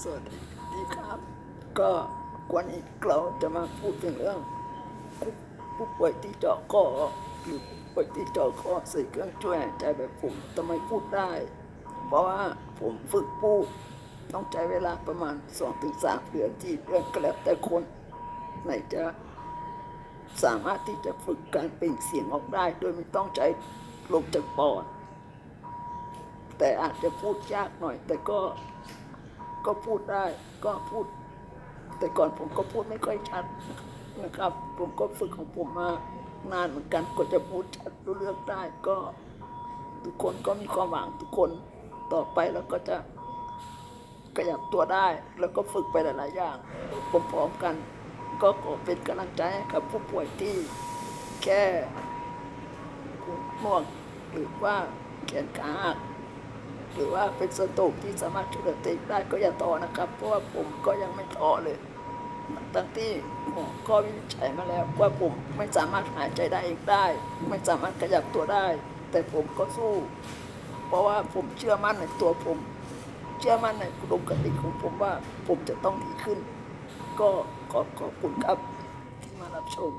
สวัสดีครับ ก็วันนี้เราจะมาพูดถึงเรื่องผู้ป่วยที่เจาะคอหรือผู้ป่วยที่เจาะคอใส่เครื่องช่วยหายใจแบบผมทำไมพูดได้ เพราะว่าผมฝึกพูด ต้องใช้เวลาประมาณ2-3เดือนที่เดือนก็แล้วแต่คนไหนจะสามารถที่จะฝึกการเปล่งเสียงออกได้ โดยไม่ต้องใช้ลมจากปอดแต่อาจจะพูดยากหน่อย แต่ก็ ก็พูดได้ก็พูด แต่ก่อนผมก็พูดไม่ค่อยชัดนะครับ ผมก็ฝึกของผมมานานเหมือนกันกว่าจะพูดชัดรู้เรื่องได้ก็ ทุกคนก็มีความหวังทุกคนต่อไปแล้วก็จะขยับตัวได้แล้วก็ฝึกไปหลาย ๆ อย่างพร้อมๆกัน ก็ขอเป็นกำลังใจให้กับผู้ป่วยที่แค่หูหนวกหรือว่าแขนขาหัก หรือว่าเป็นสโตรกที่สามารถช่วยเหลือตัวเองได้ก็อย่าต่อนะครับ เพราะว่าผมก็ยังไม่ต่อเลยตั้งที่หมอก็วินิจฉัยมาแล้วว่าผมไม่สามารถหายใจได้เองได้ ไม่สามารถขยับตัวได้ แต่ผมก็สู้ เพราะว่าผมเชื่อมั่นในตัวผม เชื่อมั่นในอุดมคติของผมว่าผมจะต้องดีขึ้น ก็ขอขอบคุณครับที่มารับชม